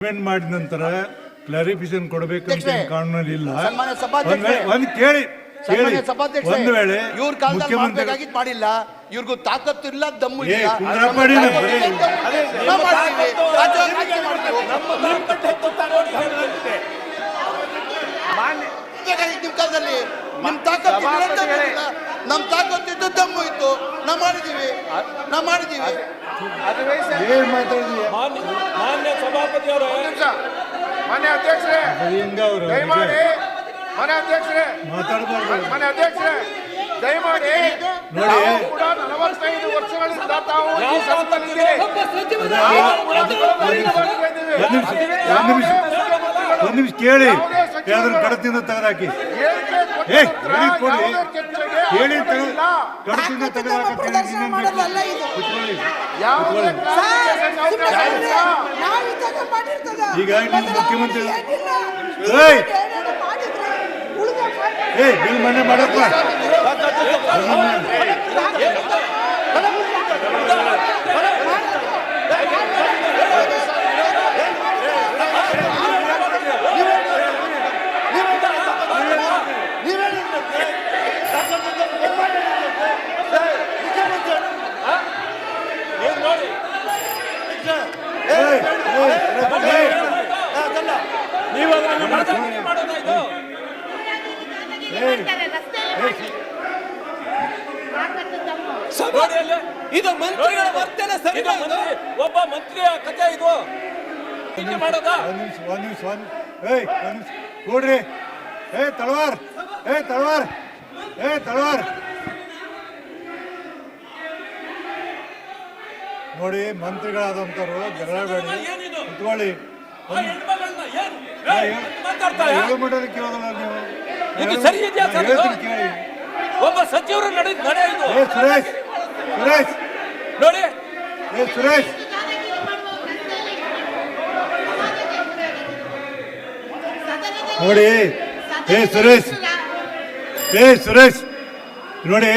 Suspend ಮಾಡಿದ ನಂತರ clarification ಕೊಡಬೇಕಂತ ಅಂತ ಏನ್ ಕಾನೂನಲ್ಲಿ ಇಲ್ಲ. ಒಂದು ಒಂದ್ ವೇಳೆ- ಒಂದ್ ಕೇಳಿ ಕೇಳಿ. ಸನ್ಮಾನ್ಯ ಸಭಾಧ್ಯಕ್ಷರೇ, ಒಂದು ವೇಳೆ ಇವ್ರ ಕಾಲದಲ್ಲಿ ಮುಖ್ಯಮಂತ್ರಿ ಮಾಡಿಲ್ಲ. ಇವ್ರಿಗೂ ತಾಕತ್ತು ಇಲ್ಲ ದಮ್ಮು ಏ, ಇಲ್ಲ. ಬರೀ-. ನಾವು ಮಾಡ್ತೀವಿ. ರಾಜ್ಯ ಮಾಡ್ತೀವಿ. ನಿಮ್ ಕಾಲದಲ್ಲಿ ನಿಮ್ ತಾಕತ್ತು ಇಲ್ಲ. ನಮ್ ತಾಕತ್ತು ಇದ್ದು ದಮ್ಮು ಇತ್ತು. ನಾವು ಮಾಡಿದೀವಿ. ನಾವು ಮಾಡಿದೀವಿ. ಏನ್ ಮಾತಾಡಿದ್ವಿ ಮಾನ್ಯ ಮಾನ್ಯ ಸಭಾಪತಿ ಅವರೇ ಮನೆ ಅಧ್ಯಕ್ಷರೇ ಹೆಂಗ ಅವರು ದಯಮಾಡಿ ಅಧ್ಯಕ್ಷರೇ ಮಾತಾಡಬಾರ್ದು. ಮನೆ ಅಧ್ಯಕ್ಷರೇ ದಯಮಾಡಿ ನೋಡಿ. ಕೂಡ ನಲವತ್ತೈದು ವರ್ಷಗಳಿಂದ ತಾವು ಈ ಇದ್ದೀವಿ. ಒಂದ್ ನಿಮಿಷ ಒಂದು ನಿಮಿಷ ನಿಮಿಷ ಕೇಳಿ. ಯಾವುದೇ ಸಚಿವರು? ಕಡತಿಂದ ತೆಗೆದಾಕಿ. ಏ, ಹೇಳಿ ಕೊಡಿ. ಹೇಳಿ. ಕಡತಿಂದ ಪ್ರದರ್ಶನ ಮಾಡೋದಲ್ಲ ಈಗ ಮುಖ್ಯಮಂತ್ರಿ- ಏ ಬಿಲ್ ಮನೆ ಮಾಡಪ್ಪ ಏಯ್, ಏಯ್, ಏಯ್, ನೀವು ಅದನ್ನು ಮಾತಾಡಿ ಮಾಡೋದಾ ಇದು ಸಭೆಯಲ್ಲಿ ಇದು? ಮಂತ್ರಿಗಳ ವರ್ತನೆ ಸರಿ ಒಬ್ಬ ಮಂತ್ರಿಯ ಕಥೆ ಇದು. ಮಾಡೋದಾ? ಒಂದ್ ನಿಮಿಷ ಏಯ್ ಒಂದ್ ಕೊಡ್ರಿ ಏ ತಳವಾರ್. ಏ ತಳವಾರ್. ಏ ತಳವಾರ್. ನೋಡಿ ಮಂತ್ರಿಗಳಾದಂತವ್ರು ಜಗಳಬೇಡಿ ಏನಿದು? ಕುತ್ಕೊಳ್ಳಿ. ಕೇಳೋದಲ್ಲ ನೀವು? ಇದು ಸರಿ ಇದೆಯಾ ಸರ್? ಹೇಳ್ತೀನಿ ಕೇಳಿ. ಒಬ್ಬ ಸಚಿವರು ನಡೆ ನಡೆ ಇದು. ಏ ಸುರೇಶ್ ಸುರೇಶ್. ನೋಡಿ. ಏ ಸುರೇಶ್. ನೋಡಿ ಏ ಸುರೇಶ್. ಏ ಸುರೇಶ್. ನೋಡಿ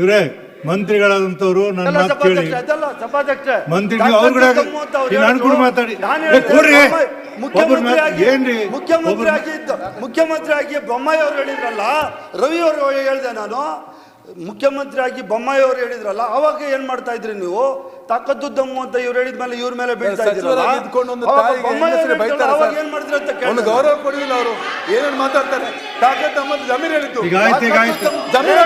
ಇವ್ರೆ ಮಂತ್ರಿಗಳಾದಂತವ್ರು ನನ್ನ ಮಾತು ಕೇಳಿ. ಮಂತ್ರಿಗಳು ಅವ್ರ ಕೂಡ ಈಗ ನಾನು ಕೂಡ ಮಾತಾಡಿ. ಕೊಡ್ರಿ. ಒಬ್ರು ಮಾತು ಏನ್ರಿ? ಮುಖ್ಯಮಂತ್ರಿ ಆಗಿ ಆಗಿ ಮುಖ್ಯಮಂತ್ರಿ ಆಗಿ ಬೊಮ್ಮಾಯಿ ಅವರು ಹೇಳಿದ್ರಲ್ಲ ರವಿ ಅವರು ಹೇಳಿದೆ ನಾನು. ಮುಖ್ಯಮಂತ್ರಿ ಆಗಿ ಬೊಮ್ಮಾಯಿ ಅವರು ಹೇಳಿದ್ರಲ್ಲ ಅವಾಗ ಏನ್ ಮಾಡ್ತಾ ಇದ್ರಿ ನೀವು? ತಾಕತ್ತು ದಮ್ಮು ಅಂತ ಇವ್ರು ಹೇಳಿದ ಮೇಲೆ ಇವ್ರ ಮೇಲೆ ಬೀಳ್ತಾ ಇದ್ರು ಸಚಿವರಾಗಿ ಇದ್ಕೊಂಡು ಒಂದು ಅವಾಗ. ಏನ್ ಮಾಡಿದ್ರು ಅಂತ ಕೇಳಿ ಗೌರವ ಕೊಡಿಲ್ಲ ಅವರು. ಏನೇನು ಮಾತಾಡ್ತಾರೆ? ತಾಕತ್ ಅಹಮದ್ ಜಮೀರ್ ಹೇಳಿದ್ದು. ಜಮೀರ್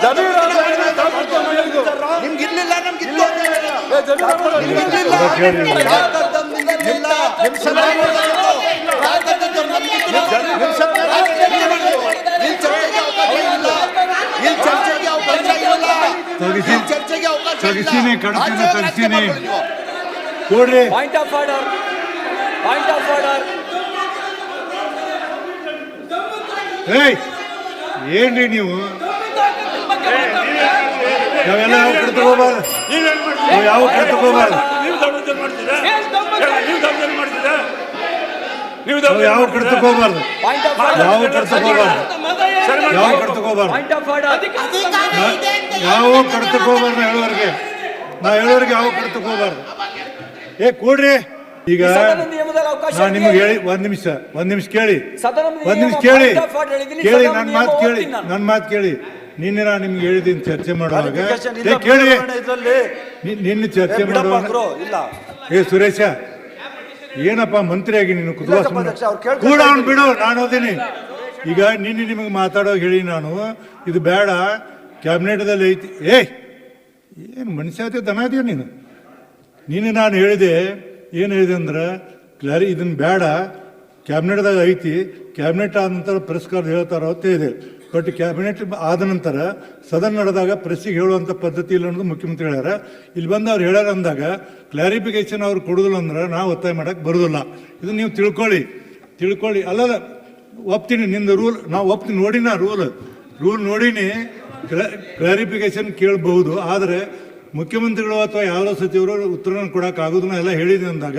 ತಾಕತ್ ಅಹಮದ್ ನಿಮ್ಗೆ ಇರ್ಲಿಲ್ಲ. ತಾಕತ್ತು ನಮ್ಗೆ ಚರ್ಚೆಗೆ ಅವಕಾಶ ತಗಿಸಿನಿ. ಮಾಡ್ಕೊಳ್ಳಿ ನೀವು. ಕೊಡ್ರಿ point of order point of order ಏಯ್ ಏನ್ರಿ ನೀವು ನಾವೆಲ್ಲ ಯಾವ ಕಡೆ ತಗೋಬಾರ್ದು ನಾವು ಯಾವ ಕಡೆ ತಗೋಬಾರ್ದು ನಾವು ಯಾವ ಕಡೆ ತಗೋಬಾರ್ದು ಯಾವ ಕಡೆ ತಗೋಬಾರ್ದು ಯಾವ ಕಡೆ ಹೋಗ್ಬಾರ್ದು. ಯಾವ ಕಡ್ತಕ್ಕೆ ತಗೋಬಾರ್ದು ಹೇಳೋರಿಗೆ. ನಾ ಹೇಳೋರಿಗೆ ಯಾವ ಕಡೆ ಹೋಗ್ಬಾರ್ದು. ಏ ಕೊಡ್ರಿ. ಈಗ ಸದನ ನಿಯಮದಲ್ಲಿ ಅವಕಾಶ ನಾ ನಿಮ್ಗೆ ಹೇಳಿ ಒಂದ್ ನಿಮಿಷ ಒಂದ್ ನಿಮಿಷ ಕೇಳಿ. ಸದನ ಒಂದ್ ನಿಮಿಷ ಕೇಳಿ. ಕೇಳಿ ನನ್ನ ಮಾತು ಕೇಳಿ ನನ್ನ ಮಾತು ಕೇಳಿ. ನಿನ್ನೆ ನಾನು ನಿಮ್ಗೆ ಹೇಳಿದ್ದೀನಿ ಚರ್ಚೆ ಮಾಡುವಾಗ. ಕೇಳಿ. ನಿನ್ನೆ ಚರ್ಚೆ ಮಾಡುವಾಗ. ಇಲ್ಲ. ಏ ಸುರೇಶ ಏನಪ್ಪ ಮಂತ್ರಿಯಾಗಿ ನೀನು ಕೂಡ ಅವ್ನು ಬಿಡು ನಾನು ಓದಿನಿ ಈಗ ನಿನ್ನೆ ನಿಮಗೆ ಮಾತಾಡೋ ಹೇಳಿ ನಾನು ಇದು ಬೇಡ ಕ್ಯಾಬಿನೆಟ್ದಲ್ಲಿ ಐತಿ. ಏಯ್ ಏನು ಮನುಷ್ಯ ದನ ಇದೆಯಾ ನೀನು? ನೀನು ನಾನು ಹೇಳಿದೆ ಏನು ಹೇಳಿದೆ ಅಂದ್ರೆ ಕ್ಲಾರಿ ಇದನ್ನು ಬೇಡ ಕ್ಯಾಬಿನೆಟ್ದಾಗ ಐತಿ ಕ್ಯಾಬಿನೆಟ್ ಆದ ನಂತರ ಪುರಸ್ಕಾರ ಹೇಳ್ತಾರೋ ಅಂತ ಇದೆ ಬಟ್ ಕ್ಯಾಬಿನೆಟ್ ಆದ ನಂತರ ಸದನ ನಡೆದಾಗ ಪ್ರೆಸ್ಸಿಗೆ ಹೇಳುವಂಥ ಪದ್ಧತಿ ಇಲ್ಲ ಅನ್ನೋದು ಮುಖ್ಯಮಂತ್ರಿ ಹೇಳ್ಯಾರ. ಇಲ್ಲಿ ಬಂದು ಅವ್ರು ಹೇಳ್ಯಾರ ಅಂದಾಗ ಕ್ಲಾರಿಫಿಕೇಶನ್ ಅವ್ರು ಕೊಡೋದಿಲ್ಲ ಅಂದ್ರೆ ನಾವು ಒತ್ತಾಯ ಮಾಡಕ್ಕೆ ಬರೋದಿಲ್ಲ. ಇದು ನೀವು ತಿಳ್ಕೊಳ್ಳಿ. ತಿಳ್ಕೊಳ್ಳಿ. ಅಲ್ಲದ ಒಪ್ತೀನಿ ನಿಂದು ರೂಲ್ ನಾವು ಒಪ್ತೀನಿ ನೋಡಿನ ರೂಲ್ ರೂಲ್ ನೋಡಿನಿ ಕ್ಲಾರಿಫಿಕೇಶನ್ ಕೇಳಬಹುದು. ಆದರೆ ಮುಖ್ಯಮಂತ್ರಿಗಳು ಅಥವಾ ಯಾವುದೋ ಸಚಿವರು ಉತ್ತರನ ಕೊಡಕ್ಕೆ ಆಗೋದಿಲ್ಲ. ಎಲ್ಲ ಹೇಳಿದೆ ಅಂದಾಗ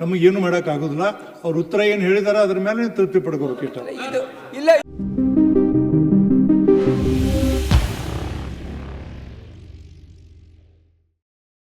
ನಮಗೆ ಏನು ಮಾಡೋಕ್ಕಾಗೋದಿಲ್ಲ ಅವ್ರ ಉತ್ತರ ಏನು ಹೇಳಿದಾರೆ ಅದ್ರ ಮೇಲೆ ತೃಪ್ತಿ ಪಡ್ಕೋಬೇಕು ಇಷ್ಟ ಇದು, ಇಲ್ಲ.